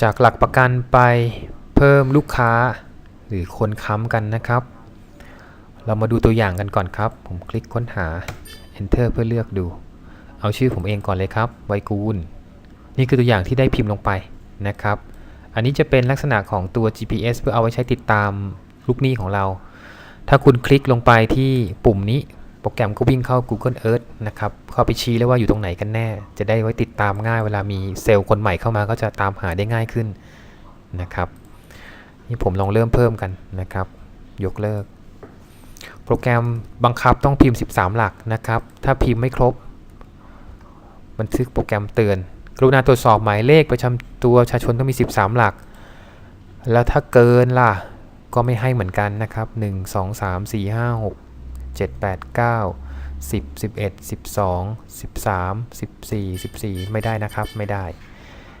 จากหลักประกันไปเพิ่มลูกค้าหรือคนค้ำกันนะครับ เรามาดูตัวอย่างกันก่อนครับ ผมคลิกค้นหา Enter เพื่อเลือกดู เอาชื่อผมเองก่อนเลยครับ ไวกูล นี่คือตัวอย่างที่ได้พิมพ์ลงไปนะครับ อันนี้จะเป็นลักษณะของตัว GPS เพื่อเอาไว้ใช้ติดตามลูกหนี้ของเรา ถ้าคุณคลิกลงไปที่ปุ่มนี้ โปรแกรมก็วิ่งเข้า Google Earth นะครับ เข้าไปชี้แล้วว่าอยู่ตรงไหนกันแน่ จะได้ไว้ติดตามง่าย เวลามีเซลล์คนใหม่เข้ามาก็จะตามหาได้ง่ายขึ้นนะครับ นี่ผมลองเริ่มเพิ่มกันนะครับ ยกเลิก โปรแกรมบังคับต้องพิมพ์ 13 หลักนะครับ ถ้าพิมพ์ไม่ครบ บันทึกโปรแกรมเตือน กรุณาตรวจสอบหมายเลขประจำตัวประชาชนต้องมี 13 หลัก แล้วถ้าเกินล่ะ ก็ไม่ให้เหมือนกันนะครับ 1 2 3 4 5 6 7 8 9 10 11 12 13 14 14 ไม่ได้นะครับไม่ได้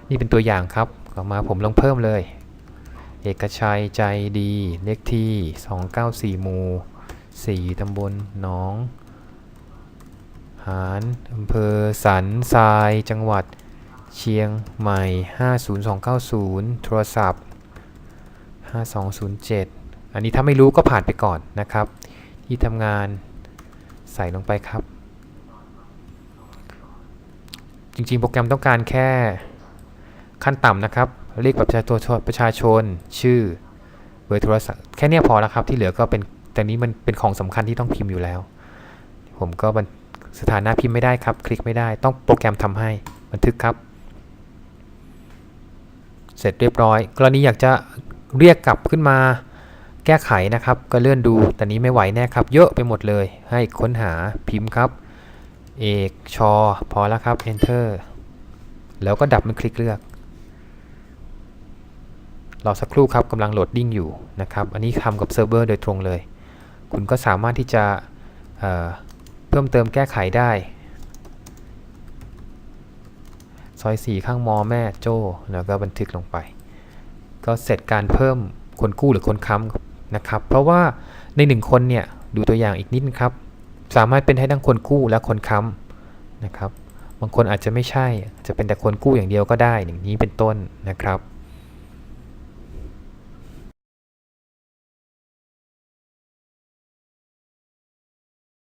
นี่เป็นตัวอย่างครับต่อมาผมลองเพิ่มเลย เอกชัยใจดีเลขที่ 294หมู่4ตำบลหนอง หารอำเภอสันทราย จังหวัดเชียงใหม่ 50290 โทรศัพท์ 5207 อันนี้ถ้าไม่รู้ก็ผ่านไปก่อนนะครับ ที่ทำงานใส่ลงไปครับ จริงๆ โปรแกรมต้องการแค่ขั้นต่ำนะครับ เลขบัตรประชาชนประชาชน ชื่อ เบอร์โทรศัพท์ แค่นี้พอแล้วครับ ที่เหลือก็เป็น แต่นี้มันเป็นของสำคัญที่ต้องพิมพ์อยู่แล้ว ผมก็บันสถานะพิมพ์ไม่ได้ครับ คลิกไม่ได้ ต้องโปรแกรมทำให้ บันทึกครับ เสร็จเรียบร้อย กรณีอยากจะเรียกกลับขึ้นมา แก้ไขนะครับ ก็เลื่อนดูแต่นี้ไม่ไหวแน่ครับ เยอะไปหมดเลย ให้ค้นหาพิมพ์ครับ เอกชอพอแล้วครับ enter แล้วก็ดับมันคลิกเลือกรอสักครู่ครับกำลังโหลดดิ้งอยู่นะครับ อันนี้ทำกับเซิร์ฟเวอร์โดยตรงเลย คุณก็สามารถที่จะเเพิ่มเติมแก้ไขได้ ซอย 4 ข้างมอแม่โจ้แล้วก็บันทึกลงไป ก็เสร็จการเพิ่มคนกู้หรือคนค้ำ นะครับ เพราะว่าในหนึ่งคนเนี่ยดูตัวอย่างอีกนิดนครับ สามารถเป็นให้ทั้งคนกู้และคนค้ำนะครับ บางคนอาจจะไม่ใช่จะเป็นแต่คนกู้อย่างเดียวก็ได้อย่างนี้เป็นต้นนะครับ